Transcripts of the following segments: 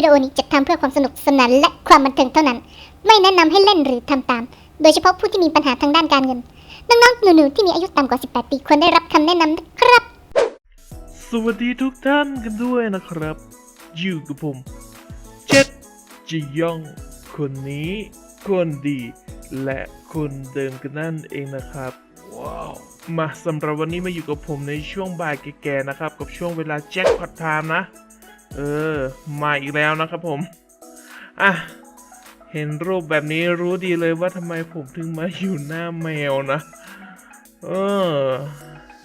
วิดีโอนี้จัดทำเพื่อความสนุกสนานและความบันเทิงเท่านั้น ไม่แนะนำให้เล่นหรือทำตาม โดยเฉพาะผู้ที่มีปัญหาทางด้านการเงิน น้องๆหนูๆที่มีอายุต่ำกว่า 18 ปีควรได้รับคำแนะนำนะครับ สวัสดีทุกท่านกันด้วยนะครับ อยู่กับผม เจ็ดจียอง คนนี้คนดี และคนเดิมกันนั่นเองนะครับว้าวมาสำหรับวันนี้มาอยู่กับผมในช่วงบ่ายแก่ๆนะครับ กับช่วงเวลาแจ็คพอตไทม์นะ เออ มาอีกแล้วนะครับผม อะ เห็นรูปแบบนี้รู้ดีเลยว่าทำไมผมถึงมาอยู่หน้าแมวนะ เออ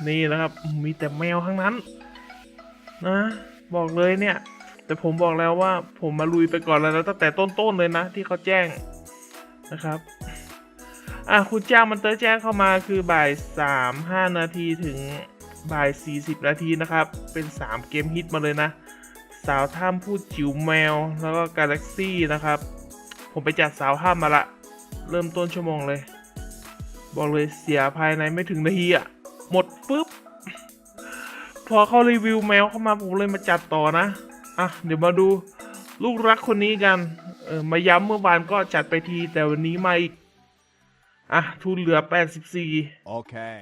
นี่นะครับ มีแต่แมวทั้งนั้น นะ บอกเลยเนี่ย แต่ผมบอกแล้วว่าผมมาลุยไปก่อนแล้วนะตั้งแต่ต้นๆเลยนะ ที่เขาแจ้งนะครับอะคุณเจ้ามันเตอร์แจ้งเข้ามาคือบ่ายสามห้านาทีถึงบ่ายสี่สิบนาทีนะครับ เป็นสามเกมฮิตมาเลยนะ สาวถ้ำพูดจิ๋วแมว แล้วก็กาแล็กซี่นะครับ ผมไปจัดสาวถ้ำมาละ เริ่มต้นชั่วโมงเลย บอกเลยเสียภายในไม่ถึงนาทีอะหมดปุ๊บ พอเขารีวิวแมวเข้ามาผมเลยมาจัดต่อนะ อะ เดี๋ยวมาดูลูกรักคนนี้กันเออมาย้ำเมื่อวานก็จัดไปทีแต่วันนี้มาอีก อะ ทุนเหลือ 84 Okay.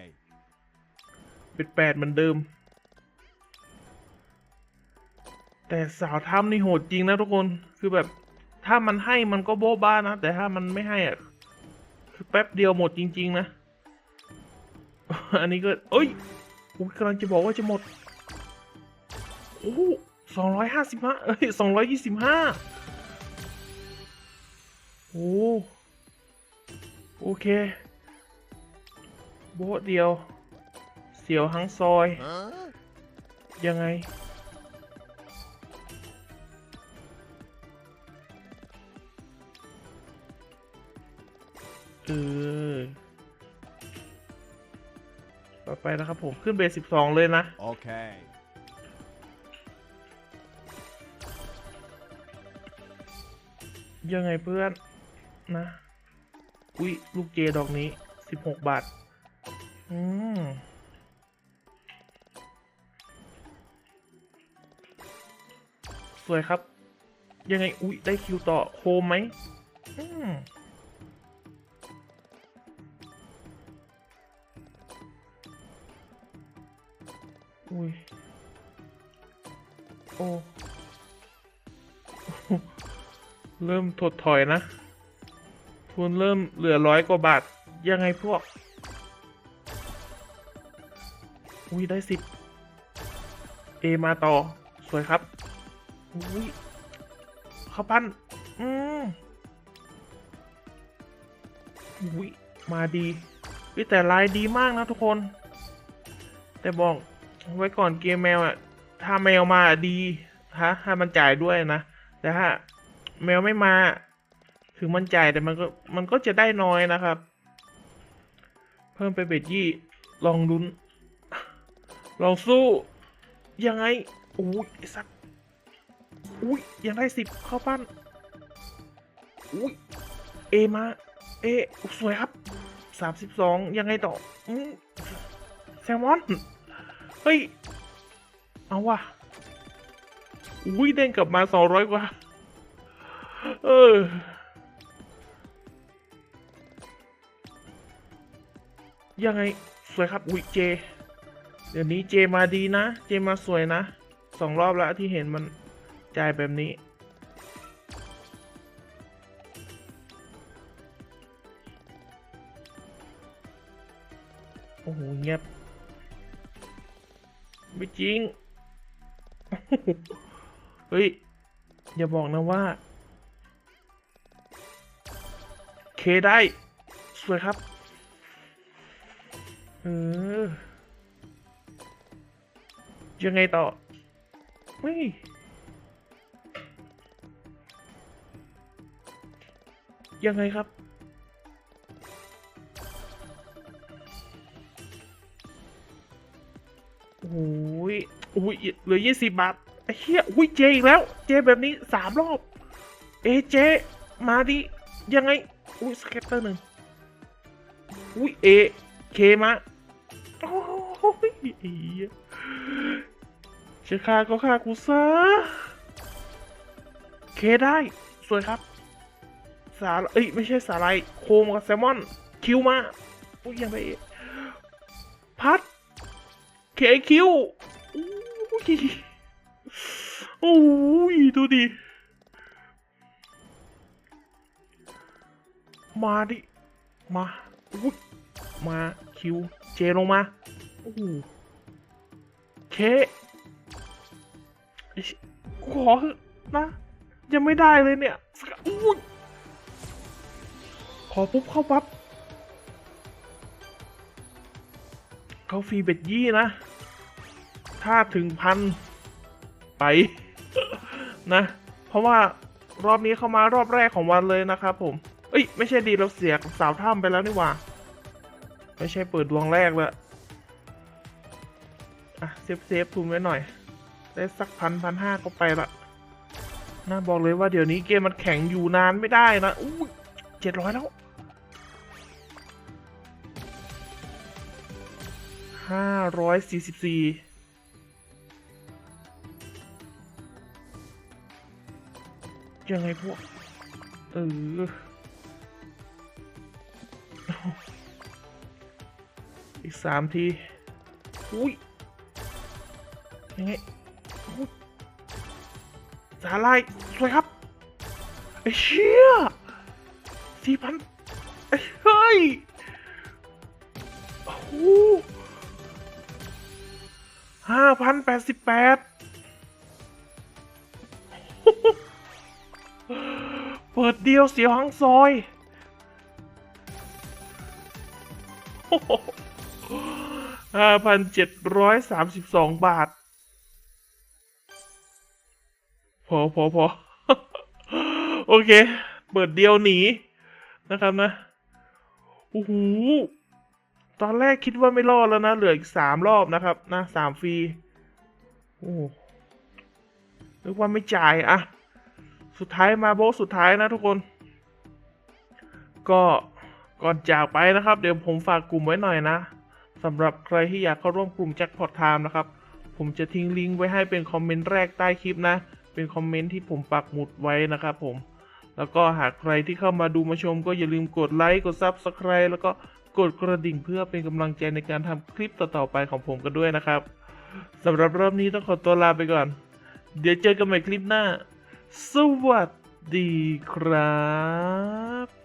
เป็น 8 เหมือนเดิม แต่สาวถ้ำนี่โหดจริงนะทุกคนคือแบบ ถ้ามันให้มันก็โบ๊ะบ้านะ แต่ถ้ามันไม่ให้อะคือแป๊บเดียวหมดจริง ๆ นะ อันนี้ก็ เอ้ยผมกำลังจะบอกว่าจะหมด โอ้สองร้อยห้าสิบห้าเอ้ยสองร้อยยี่สิบห้าโอ้โอเค โบ๊ะเดียว เสียวทั้งซอย Huh? ยังไง เออต่อไปนะครับผมขึ้นเบสสิบสองเลยนะ Okay. ยังไงเพื่อนนะ อุ๊ยลูกเจดอกนี้สิบหกบาท อืมสวยครับ ยังไง อุ๊ยได้คิวต่อโคมไหมอืม อุ้ยโอ้เริ่มถดถอยนะ ทุนเริ่มเหลือร้อยกว่าบาท ยังไงพวก อุ้ยได้สิบเอมาต่อ สวยครับ อุ้ยข้าวปั้น อืมอุ้ยมาดีเฮ้ยแต่ลายดีมากนะทุกคน แต่บอก ไว้ก่อนเกมแมวอะ ถ้าแมวมาดีฮะถ้ามันจ่ายด้วยนะ แต่ถ้าแมวไม่มา ถึงมันจ่ายแต่มันก็มันก็จะได้น้อยนะครับ เพิ่มไปเบ็ดยี่ ลองลุ้น ลองสู้ ยังไงอุ้ยสัตว์อุ้ยยังได้สิบเข้าปั้นอุ้ยเอมาเอสวยครับสามสิบสองยังไงต่ออืแซลมอน เฮ้ย เอาว่ะ อุ้ยเด้งกลับมาสองร้อยกว่า เออ ยังไง สวยครับ อุ้ยเจ เดี๋ยวนี้เจมาดีนะ เจมาสวยนะ สองรอบแล้วที่เห็นมันจ่ายแบบนี้โอ้โหเงียบ ไม่จริง เฮ้ย อย่าบอกนะว่า เคได้ สวยครับ เออ ยังไงต่อเฮ้ยยังไงครับ อุ้ยเหลือยี่สิบบาทไอ้เหี้ยอุ้ยเจอีกแล้ว เจแบบนี้สามรอบ เอเจ มาดิ ยังไง อุ้ยสเก็ตเตอร์หนึ่งอุ้ยเอเคมาโอ้ยเหี้ยจะฆ่าก็ฆ่ากูซะเคได้ สวยครับ สาเอ้ย ไม่ใช่สาลายโคมกับแซลมอน คิวมาอุ้ยยังไปอีกพัดเคคิว อุ้ยโอ้ยดูดิ มาดิ มาอุ้ยมาคิวเจลงมาโอ้โหเคอ้ชิขอนะ ยังไม่ได้เลยเนี่ยอุ้ยขอปุ๊บเข้าปั๊บเขาฟรีเบ็ดยี่นะ ถ้าถึงพันไปนะ เพราะว่ารอบนี้เข้ามารอบแรกของวันเลยนะครับผม เอ้ย ไม่ใช่ดีเราเสียสาวถ้ำไปแล้วนี่หว่า ไม่ใช่เปิดดวงแรกลยอะเซฟเซฟทุนไว้หน่อย ได้สักพันพันห้าก็ไปละน่าบอกเลยว่าเดี๋ยวนี้เกมมันแข็งอยู่นานไม่ได้นะอู้เจ็ดร้อยแล้วห้าร้อยสี่สิบสี่ ยังไงพวก เอออีกสามที อุ้ย ยังไงสาลายสวยครับไอ้เชี่ยสี่พันเฮ้ยโอ้ห้าพันแปดสิบแปด เปิดเดียวเสียวหังซอยห้าพันเจ็ดร้อยสามสิบสองบาท พอพอพอโอเค เปิดเดียวหนี นะครับนะ โอ้โห ตอนแรกคิดว่าไม่รอดแล้วนะ เหลืออีกสามรอบนะครับ นะสามฟรี โอ้นึกว่าไม่จ่ายอะ สุดท้ายมาโบะสุดท้ายนะทุกคน ก็ก่อนจากไปนะครับ เดี๋ยวผมฝากกลุ่มไว้หน่อยนะสำหรับใครที่อยากเข้าร่วมกลุ่มแจ็คพอตไทม์นะครับ ผมจะทิ้งลิงก์ไว้ให้เป็นคอมเมนต์แรกใต้คลิปนะ เป็นคอมเมนต์ที่ผมปักหมุดไว้นะครับผม แล้วก็หากใครที่เข้ามาดูมาชม ก็อย่าลืมกดไลค์กด Subscribe แล้วก็กดกระดิ่งเพื่อเป็นกำลังใจในการทำคลิปต่อๆไปของผมกันด้วยนะครับสำหรับรอบนี้ต้องขอตัวลาไปก่อน เดี๋ยวเจอกันใหม่คลิปหน้า สวัสดีครับ